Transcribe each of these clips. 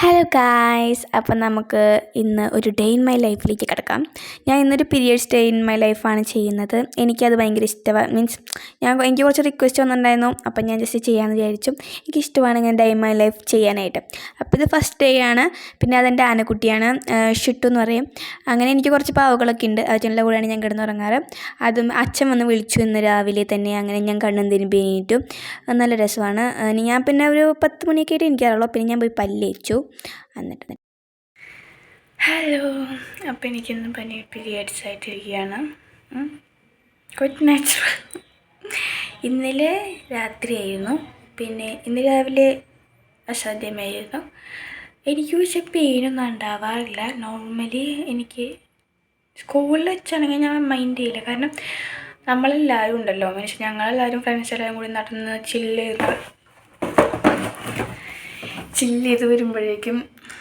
Hello guys അപ്പം നമുക്ക് ഇന്ന് ഒരു ഡേ ഇൻ മൈ ലൈഫിലേക്ക് കിടക്കാം. ഞാൻ ഇന്നൊരു പീരിയഡ്സ് ഡേ ഇൻ മൈ ലൈഫാണ് ചെയ്യുന്നത്. എനിക്കത് ഭയങ്കര ഇഷ്ടമാണ് മീൻസ് ഞാൻ എനിക്ക് കുറച്ച് റിക്വസ്റ്റ് വന്നിട്ടുണ്ടായിരുന്നു. അപ്പം ഞാൻ ജസ്റ്റ് ചെയ്യാമെന്ന് വിചാരിച്ചു. എനിക്ക് ഇഷ്ടമാണ് ഇങ്ങനെ ഡേ ഇൻ മൈ ലൈഫ് ചെയ്യാനായിട്ട്. അപ്പോൾ ഇത് ഫസ്റ്റ് ഡേ ആണ്. പിന്നെ അതെന്റെ ആനക്കുട്ടിയാണ്. ഷിട്ടു എന്ന് പറയും. അങ്ങനെ എനിക്ക് കുറച്ച് പാവകളൊക്കെ ഉണ്ട്. അച്ഛന്റെ കൂടെയാണ് ഞാൻ കിടന്നുറങ്ങാറ്. അതും അച്ഛൻ വന്ന് വിളിച്ചു ഇന്ന് രാവിലെ തന്നെ. അങ്ങനെ ഞാൻ കണ്ണും തിരുമ്പി എണീറ്റു. നല്ല രസമാണ്. ഞാൻ പിന്നെ ഒരു പത്ത് മണിയൊക്കെ ആയിട്ട് എനിക്കറിയുള്ളൂ. പിന്നെ ഞാൻ പോയി പല്ല് തേച്ചു. എന്നിട്ട് ഹലോ അപ്പോൾ എനിക്കിന്ന് പനി പീരിയഡ്സ് ആയിട്ടിരിക്കുകയാണ്. ഗുഡ് നാച്ചുറൽ ഇന്നലെ രാത്രിയായിരുന്നു. പിന്നെ ഇന്ന് രാവിലെ അസാധ്യമായിരുന്നു എനിക്ക് പക്ഷേ പെയിനൊന്നും ഉണ്ടാവാറില്ല. നോർമലി എനിക്ക് സ്കൂളിൽ വെച്ചാണെങ്കിൽ ഞാൻ മൈൻഡ് ചെയ്യില്ല. കാരണം നമ്മളെല്ലാവരും ഉണ്ടല്ലോ. മീൻസ് ഞങ്ങളെല്ലാവരും ഫ്രണ്ട്സ് എല്ലാവരും കൂടി നടന്ന് ചില്ല് ചില്ല് ചെയ്ത് വരുമ്പോഴേക്കും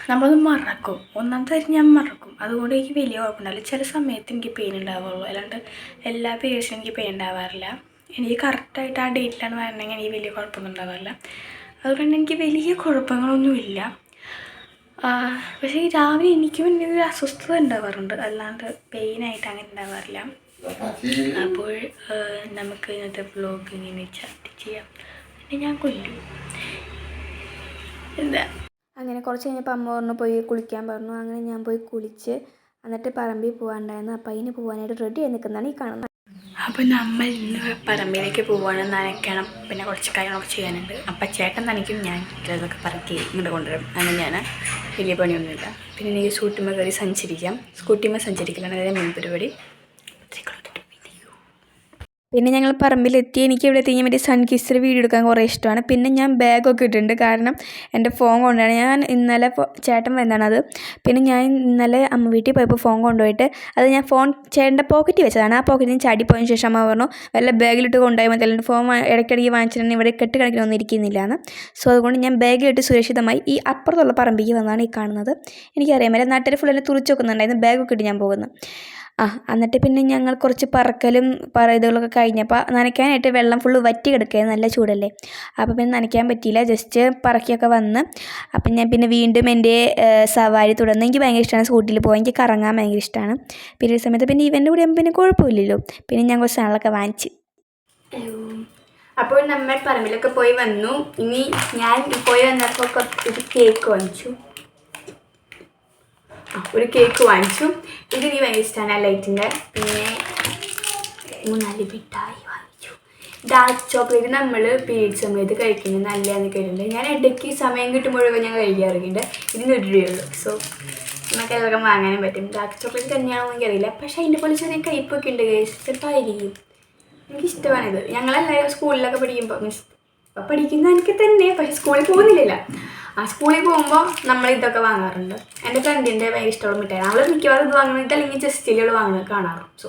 നമ്മളത് മറക്കും. ഒന്നാമത്തെ കാര്യം ഞാൻ മറക്കും. അതുകൊണ്ട് എനിക്ക് വലിയ കുഴപ്പമുണ്ടാവില്ല ചില സമയത്ത് എനിക്ക് പെയിൻ ഉണ്ടാവുള്ളൂ. അല്ലാണ്ട് എല്ലാ പേഴ്സും എനിക്ക് പെയിൻ ഉണ്ടാവാറില്ല. എനിക്ക് കറക്റ്റായിട്ട് ആ ഡേറ്റിലാണ് വരണമെങ്കിൽ എനിക്ക് വലിയ കുഴപ്പമൊന്നും ഉണ്ടാവാറില്ല. അതുകൊണ്ട് എനിക്ക് വലിയ കുഴപ്പങ്ങളൊന്നുമില്ല. പക്ഷേ രാവിലെ എനിക്ക് എന്റെ ഒരു അസ്വസ്ഥത ഉണ്ടാവാറുണ്ട്. അല്ലാണ്ട് പെയിനായിട്ട് അങ്ങനെ ഉണ്ടാവാറില്ല. അപ്പോൾ നമുക്ക് ഇന്നത്തെ ബ്ലോഗിങ്ങിനെ ഇങ്ങനെ ചെയ്യാം. പിന്നെ ഞാൻ കൊല്ലും. എന്താ അങ്ങനെ കുറച്ച് കഴിഞ്ഞപ്പോൾ അമ്മ പറഞ്ഞു പോയി കുളിക്കാൻ പറഞ്ഞു. അങ്ങനെ ഞാൻ പോയി കുളിച്ച് എന്നിട്ട് പറമ്പിൽ പോകാനുണ്ടായിരുന്നു അപ്പം അതിന് പോകാനായിട്ട് റെഡി ആയി നിൽക്കുന്നതാണ് ഈ കാണുന്നത്. അപ്പോൾ നമ്മൾ ഇന്ന് പറമ്പിലേക്ക് പോവാണ് നനയ്ക്കണം. പിന്നെ കുറച്ച് കാര്യങ്ങളൊക്കെ ചെയ്യാനുണ്ട്. അപ്പം ചേട്ടൻ നനയ്ക്കും ഞാൻ ഇതൊക്കെ പറക്കി ഇങ്ങോട്ട് കൊണ്ടുവരും. അങ്ങനെ ഞാൻ വലിയ പണിയൊന്നുമില്ല. പിന്നെ എനിക്ക് സ്കൂട്ടിമ്മ കയറി സഞ്ചരിക്കാം. സ്കൂട്ടിമ്മ സഞ്ചരിക്കലാണ് അതായത് മെയിൻ പരിപാടി. പിന്നെ ഞങ്ങൾ പറമ്പിലെത്തി. എനിക്ക് ഇവിടെ എത്തി കഴിഞ്ഞാൽ മറ്റേ സൺ കിസ്സിൽ വീഡിയോ എടുക്കാൻ കുറേ ഇഷ്ടമാണ്. പിന്നെ ഞാൻ ബാഗൊക്കെ ഇട്ടിട്ടുണ്ട്. കാരണം എന്റെ ഫോൺ കൊണ്ടാണ്. ഞാൻ ഇന്നലെ ചേട്ടൻ വന്നതാണത് പിന്നെ ഞാൻ ഇന്നലെ അമ്മ വീട്ടിൽ പോയപ്പോൾ ഫോൺ കൊണ്ടുപോയിട്ട് അത് ഞാൻ ഫോൺ ചേട്ടന്റെ പോക്കറ്റിൽ വെച്ചതാണ്. ആ പോക്കറ്റിൽ ചാടി ചാടിപ്പോയതിന് ശേഷം അമ്മ പറഞ്ഞു വല്ല ബാഗിലിട്ട് കൊണ്ടുപോയി മതി. അല്ലെങ്കിൽ ഫോൺ ഇടയ്ക്കിടയ്ക്ക് വാങ്ങിച്ചിട്ടുണ്ടെങ്കിൽ ഇവിടെ ഇരിക്കുന്നില്ല എന്ന് സോ അതുകൊണ്ട് ഞാൻ ബാഗിലിട്ട് സുരക്ഷിതമായി ഈ അപ്പുറത്തുള്ള പറമ്പിക്ക് വന്നാണ് ഈ കാണുന്നത്. എനിക്കറിയാം മേലെ. നാട്ടിൽ ഫുൾ എന്നെ തുറച്ച് വെക്കുന്നുണ്ടായിരുന്നു. ബാഗൊക്കെ ഇട്ട് ഞാൻ പോകുന്നു. ആ എന്നിട്ട് പിന്നെ ഞങ്ങൾ കുറച്ച് പറക്കലും പറ ഇതുകളൊക്കെ കഴിഞ്ഞപ്പോൾ നനയ്ക്കാനായിട്ട് വെള്ളം ഫുള്ള് വറ്റി കിടക്കുകയാണ് നല്ല ചൂടല്ലേ? അപ്പോൾ പിന്നെ നനയ്ക്കാൻ പറ്റിയില്ല ജസ്റ്റ് പറക്കിയൊക്കെ വന്ന്. അപ്പം ഞാൻ പിന്നെ വീണ്ടും എന്റെ സവാരി തുടർന്ന് എനിക്ക് ഭയങ്കര ഇഷ്ടമാണ് സ്കൂട്ടിയിൽ പോകാൻ എനിക്ക് കറങ്ങാൻ ഭയങ്കര ഇഷ്ടമാണ് പിന്നെ ഒരു സമയത്ത് പിന്നെ ഇവന്റെ കൂടെ പിന്നെ കുഴപ്പമില്ലല്ലോ. പിന്നെ ഞാൻ കുറച്ച് സാധനങ്ങളൊക്കെ വാങ്ങിച്ച്. അപ്പോൾ നമ്മൾ പറമ്പിലൊക്കെ പോയി വന്നു. ഇനി ഞാൻ പോയി വന്നപ്പോൾ ഒരു കേക്ക് വാങ്ങിച്ചു. ഒരു കേക്ക് വാങ്ങിച്ചു. ഇത് എനിക്ക് ഭയങ്കര ഇഷ്ടമാണ് ആ ലൈറ്റിന്റെ പിന്നെ മൂന്നാൽ മിഠായി വാങ്ങിച്ചു. ഡാർക്ക് ചോക്ലേറ്റ് നമ്മൾ പീരീഡ് സമയത്ത് കഴിക്കുന്നത് നല്ലതാണെന്ന് കേട്ടിട്ടുണ്ട്. ഞാൻ ഇടയ്ക്ക് സമയം കിട്ടുമ്പോഴൊക്കെ ഞാൻ കഴിക്കാറുണ്ട് ഇതിന് ഒരു രൂപയുള്ളൂ സോ നമുക്ക് എല്ലാവർക്കും വാങ്ങാനും പറ്റും. ഡാർക്ക് ചോക്ലേറ്റ് തന്നെയാണെന്ന് എനിക്കറിയില്ല. പക്ഷേ അതിന്റെ പോലെ ചെറിയ കയ്പൊക്കെ ഉണ്ട് കേസ് ചെറുതായിരിക്കും എനിക്കിഷ്ടമാണിത്. ഞങ്ങളെല്ലാവരും സ്കൂളിലൊക്കെ പഠിക്കുമ്പോൾ മീൻസ് പഠിക്കുന്ന എനിക്ക് തന്നെ പക്ഷേ സ്കൂളിൽ പോകുന്നില്ല ആ സ്കൂളിൽ പോകുമ്പോൾ നമ്മൾ ഇതൊക്കെ വാങ്ങാറുണ്ട്. എന്റെ ഫ്രണ്ടിന്റെ ഭയങ്കര ഇഷ്ടമുള്ള മിഠായി. നമ്മൾ മിക്കവാറും ഇത് വാങ്ങുന്നത് അല്ലെങ്കിൽ ജസ്റ്റിലുകൾ വാങ്ങുന്നത് കാണാറും. സോ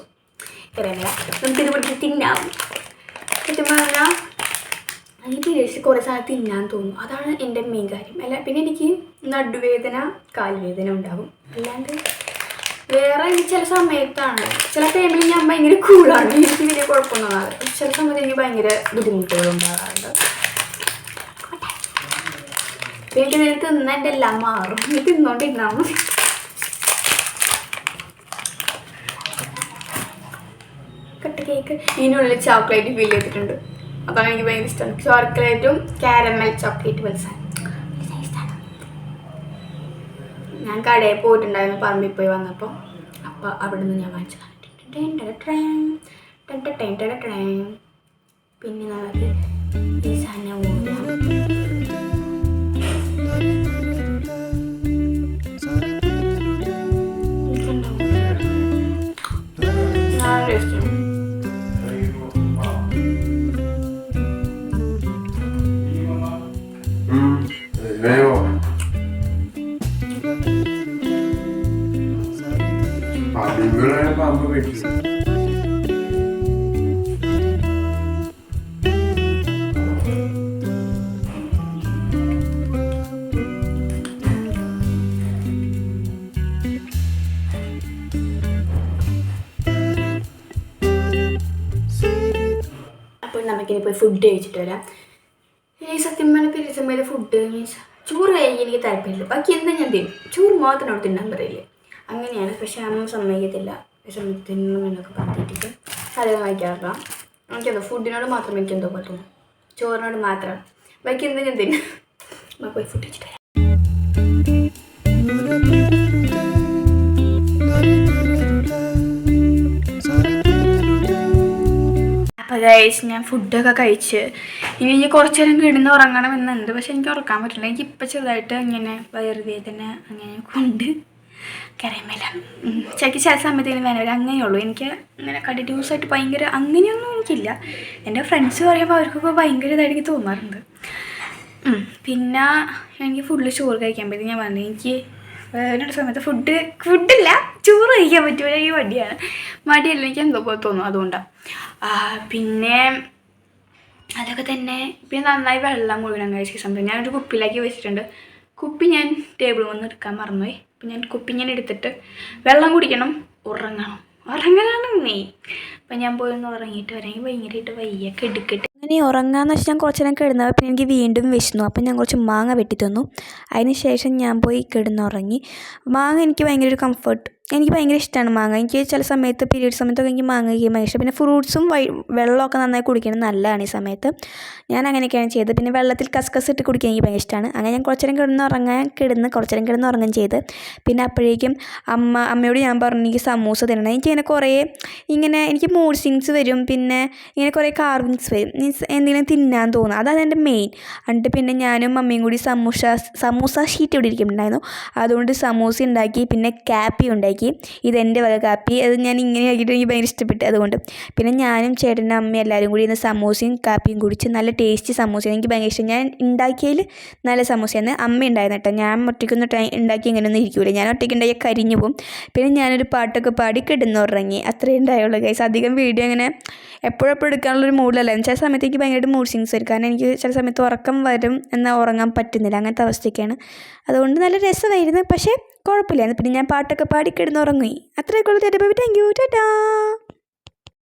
അറിയാമില്ല നമുക്കിത് പിടിച്ച് തിന്നാം. സത്യം പറഞ്ഞാൽ എനിക്ക് പീരിയഡ്സ് കുറേ സാധനം തിന്നാൻ തോന്നും. അതാണ് എന്റെ മെയിൻ കാര്യം. അല്ല പിന്നെ എനിക്ക് നടുവേദന കാൽവേദന ഉണ്ടാകും അല്ലാണ്ട് വേറെ എനിക്ക് ചില സമയത്താണ്. ചില ടൈമിൽ ഞാൻ ഭയങ്കര കൂളാണ്. എനിക്ക് വലിയ കുഴപ്പമൊന്നും ആകാറ് ചില സമയത്ത് എനിക്ക് ഭയങ്കര ബുദ്ധിമുട്ടുകൾ ഉണ്ടാകാറുണ്ട് വീട്ടിൽ നിന്ന് തിന്നാൻ എന്റെ എല്ലാം മാറും തിന്നോണ്ടിരുന്നാൽ മതി. Cut cake. ഇതിനുള്ളിൽ ചോക്ലേറ്റ് ഫീൽ ചെയ്തിട്ടുണ്ട്. അപ്പോൾ എനിക്ക് ഭയങ്കര ഇഷ്ടമാണ് ചോക്ലേറ്റും കാരമൽ ചോക്ലേറ്റ് മത്സരം ഞാൻ കടയിൽ പോയിട്ടുണ്ടായിരുന്നു പറമ്പിൽ പോയി വന്നപ്പോൾ അപ്പോൾ അവിടെ നിന്ന് ഞാൻ വാങ്ങിച്ചു പിന്നെ നമുക്ക് നമുക്കിനി പോയി ഫുഡ് കഴിച്ചിട്ട് വരാം. ഈ സത്യം പറഞ്ഞ സമയത്ത് ഫുഡ് മീൻസ് ചോറ് കഴിക്കാൻ എനിക്ക് താല്പര്യമില്ല. ബാക്കി എന്താ ഞാൻ തിന്നും? ചോറ് മാത്രം അവിടെ തിന്നാൻ പറയില്ലേ? അങ്ങനെയാണ്. പക്ഷേ അമ്മ സമ്മതിക്കത്തില്ല. സമയത്ത് തിന്നണം എന്നൊക്കെ പറഞ്ഞിട്ട് അധികം വായിക്കാറില്ല. എനിക്കെന്തോ ഫുഡിനോട് മാത്രം എനിക്ക് എന്തോ പോലെ തോന്നും ചോറിനോട് മാത്രം. ബാക്കി എന്താ ഞാൻ തിന്നും? പോയി ഫുഡ് വെച്ചിട്ട് ഗൈസ് ഞാൻ ഫുഡൊക്കെ കഴിച്ച് ഇനി എനിക്ക് കുറച്ച് നേരം കിടന്ന് ഉറങ്ങണമെന്നുണ്ട് പക്ഷെ എനിക്ക് ഉറക്കാൻ പറ്റില്ല. എനിക്ക് ഇപ്പം ചെറുതായിട്ട് ഇങ്ങനെ വയറുവേദന അങ്ങനെ കൊണ്ട് കരയുമില്ല ചെക്ക് ചില സമയത്തേനും വേനൽ അങ്ങനെയുള്ളൂ എനിക്ക് അങ്ങനെ കണ്ടിന്യൂസ് ആയിട്ട് ഭയങ്കര അങ്ങനെയൊന്നും എനിക്കില്ല. എന്റെ ഫ്രണ്ട്സ് പറയുമ്പോൾ അവർക്കൊക്കെ ഭയങ്കര ഇതായിട്ട് തോന്നാറുണ്ട്. ഉം. പിന്നെ എനിക്ക് ഫുള്ള് ചോറ് കഴിക്കാൻ പറ്റും ഞാൻ പറഞ്ഞു എനിക്ക് വേറൊരു സമയത്ത് ഫുഡ് ഫുഡില്ല ചൂറ് കഴിക്കാൻ പറ്റൂല ഈ മടിയാണ്. മടിയല്ല എനിക്ക് എന്തോ പോലെ തോന്നും അതുകൊണ്ടാണ് പിന്നെ അതൊക്കെ തന്നെ പിന്നെ നന്നായി വെള്ളം മുഴുവൻ കഴിച്ച സമയത്ത് ഞാനൊരു കുപ്പിയിലാക്കി വെച്ചിട്ടുണ്ട്. കുപ്പി ഞാൻ ടേബിളിൽ വന്ന് എടുക്കാൻ മറന്നുപോയി. അപ്പം ഞാൻ കുപ്പി ഞാൻ എടുത്തിട്ട് വെള്ളം കുടിക്കണം ഉറങ്ങണം. ഉറങ്ങലാണ് നീ. അപ്പം ഞാൻ പോയി ഒന്ന് ഉറങ്ങിയിട്ട് വരാമെങ്കിൽ ഭയങ്കരമായിട്ട് വയ്യ എടുക്കട്ടെ അങ്ങനെ ഉറങ്ങാന്ന് വെച്ചാൽ ഞാൻ കുറച്ച് നേരം കിടന്നപ്പോൾ പിന്നെ എനിക്ക് വീണ്ടും വിശന്നു. അപ്പം ഞാൻ കുറച്ച് മാങ്ങ വെട്ടി തന്നു അതിന് ശേഷം ഞാൻ പോയി കിടന്നുറങ്ങി. മാങ്ങ എനിക്ക് ഭയങ്കര ഒരു കംഫർട്ട് എനിക്ക് ഭയങ്കര ഇഷ്ടമാണ് മാങ്ങ. എനിക്ക് ചില സമയത്ത് പീരീഡ് സമയത്തൊക്കെ എനിക്ക് മാങ്ങ കഴിക്കാൻ ഭയങ്കര ഇഷ്ടം. പിന്നെ ഫ്രൂട്ട്സും വൈ വെള്ളമൊക്കെ നന്നായി കുടിക്കുന്നത് നല്ലതാണ് ഈ സമയത്ത്. ഞാൻ അങ്ങനെയൊക്കെയാണ് ചെയ്തത്. പിന്നെ വെള്ളത്തിൽ കസ്കസ് ഇട്ട് കുടിക്കാൻ എനിക്ക് ഭയങ്കര ഇഷ്ടമാണ് അങ്ങനെ ഞാൻ കുറച്ചേരം കിടന്ന് ഉറങ്ങാൻ കിടന്ന് കുറച്ചേരം കിടന്ന് ഉറങ്ങാൻ ചെയ്ത്. പിന്നെ അപ്പോഴേക്കും അമ്മ അമ്മയോട് ഞാൻ പറഞ്ഞു എനിക്ക് സമൂസ തരണം എനിക്ക് ഇങ്ങനെ കുറേ ഇങ്ങനെ എനിക്ക് മൂഡ് സിങ്സ് വരും. പിന്നെ ഇങ്ങനെ കുറേ കാർവിങ്സ് വരും. മീൻസ് എന്തെങ്കിലും തിന്നാൻ തോന്നും. അതാണ് എന്റെ മെയിൻ എന്നിട്ട് പിന്നെ ഞാനും മമ്മിയും കൂടി സമൂസ സമൂസ ഷീറ്റ് ഇവിടെ ഇരിക്കുന്നുണ്ടായിരുന്നു. അതുകൊണ്ട് സമൂസ ഉണ്ടാക്കി പിന്നെ കാപ്പി ഉണ്ടാക്കി. ഇതെന്റെ വക കാപ്പി. അത് ഞാൻ ഇങ്ങനെ ആക്കിയിട്ട് എനിക്ക് ഭയങ്കര ഇഷ്ടപ്പെട്ടു. അതുകൊണ്ട് പിന്നെ ഞാനും ചേട്ടനും അമ്മയും എല്ലാവരും കൂടി ഇന്ന് സമൂസയും കാപ്പിയും കുടിച്ച് നല്ല ടേസ്റ്റ് സമൂസയാണ് എനിക്ക് ഭയങ്കര ഇഷ്ടം. ഞാൻ ഉണ്ടാക്കിയതിൽ നല്ല സമൂസയാണ്. അമ്മ ഉണ്ടായിരുന്നു കേട്ടോ. ഞാൻ ഒറ്റയ്ക്കൊന്നും ടൈ ഉണ്ടാക്കി ഇങ്ങനെയൊന്നും ഇരിക്കൂല. ഞാൻ ഒറ്റയ്ക്ക് ഉണ്ടാക്കിയാൽ കരിഞ്ഞു പോകും പിന്നെ ഞാനൊരു പാട്ടൊക്കെ പാടി കിടന്നുറങ്ങി. അത്രയും ഉണ്ടായുള്ളൂ കൈസ് അധികം വീഡിയോ അങ്ങനെ എപ്പോഴെപ്പോഴും എടുക്കാനുള്ളൊരു മൂഡിലല്ല. ചില സമയത്ത് എനിക്ക് ഭയങ്കരമായിട്ട് മൂഡ് സിങ്സ് വരും. കാരണം എനിക്ക് ചില സമയത്ത് ഉറക്കം വരും എന്നാൽ ഉറങ്ങാൻ പറ്റുന്നില്ല. അങ്ങനത്തെ അവസ്ഥയൊക്കെയാണ്. അതുകൊണ്ട് നല്ല രസമായിരുന്നു. പക്ഷേ കുഴപ്പമില്ലായിരുന്നു. പിന്നെ ഞാൻ പാട്ടൊക്കെ പാടി കിടന്നുറങ്ങി അത്രയൊക്കെ ഉള്ളൂ. Baby thank you Tata